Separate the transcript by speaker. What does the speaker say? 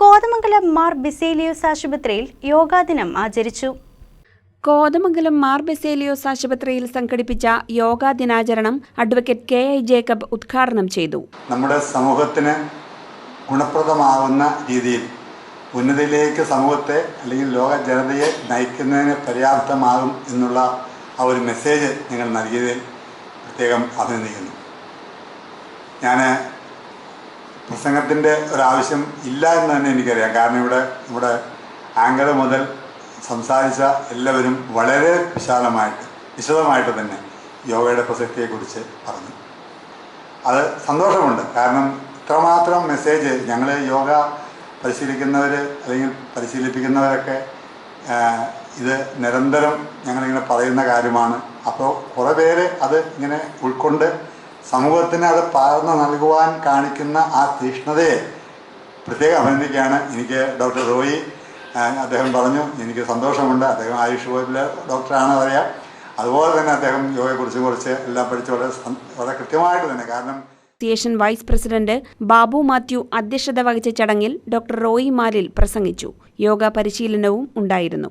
Speaker 1: കോതമംഗലം മാർ ബിസേലിയോസ് ആശുപത്രിയിൽ യോഗാദിനം ആചരിച്ചു.
Speaker 2: കോതമംഗലം മാർ ബെസേലിയോസ് ആശുപത്രിയിൽ സംഘടിപ്പിച്ച യോഗാ ദിനാചരണം അഡ്വക്കേറ്റ് കെ ഐ ജേക്കബ് ഉദ്ഘാടനം ചെയ്തു.
Speaker 3: നമ്മുടെ സമൂഹത്തിന് ഗുണപ്രദമാവുന്ന രീതിയിൽ ഉന്നതിയിലേക്ക് സമൂഹത്തെ അല്ലെങ്കിൽ ലോക ജനതയെ നയിക്കുന്നതിന് പര്യാപ്തമാകും എന്നുള്ള ആ ഒരു മെസ്സേജ് നിങ്ങൾ നൽകിയതിൽ പ്രത്യേകം അഭിനന്ദിക്കുന്നു. ഞാൻ പ്രസംഗത്തിന്റെ ഒരാവശ്യം ഇല്ല എന്ന് തന്നെ എനിക്കറിയാം. കാരണം ഇവിടെ ഇവിടെ ആങ്കർ മുതൽ സംസാരിച്ച എല്ലാവരും വളരെ വിശാലമായിട്ട് വിശദമായിട്ട് തന്നെ യോഗയുടെ പ്രസക്തിയെക്കുറിച്ച് പറഞ്ഞു. അത് സന്തോഷമുണ്ട്. കാരണം ഇത്രമാത്രം മെസ്സേജ് ഞങ്ങൾ യോഗ പരിശീലിക്കുന്നവർ അല്ലെങ്കിൽ പരിശീലിപ്പിക്കുന്നവരൊക്കെ ഇത് നിരന്തരം ഞങ്ങളിങ്ങനെ പറയുന്ന കാര്യമാണ്. അപ്പോൾ കുറേ പേര് അത് ഇങ്ങനെ ഉൾക്കൊണ്ട് സമൂഹത്തിന് അത് പകർന്നു നൽകുവാൻ കാണിക്കുന്ന ആ തീഷ്ണതയെ പ്രത്യേകം അഭിനന്ദിക്കുകയാണ് എനിക്ക് ഡോക്ടർ റോയി. അദ്ദേഹം പറഞ്ഞു എനിക്ക് സന്തോഷമുണ്ട്. അദ്ദേഹം ആയുഷ് വകുപ്പിലെ ഡോക്ടറാണ് അറിയാം അതുപോലെ തന്നെ അദ്ദേഹം യോഗയെക്കുറിച്ച് കുറച്ച് എല്ലാം പഠിച്ച് വളരെ വളരെ കൃത്യമായിട്ട് തന്നെ. കാരണം
Speaker 2: association vice president Babu Mathew അധ്യക്ഷത വഹിച്ച ചടങ്ങിൽ ഡോക്ടർ റോയി മാലിൽ പ്രസംഗിച്ചു. യോഗ പരിശീലനവും ഉണ്ടായിരുന്നു.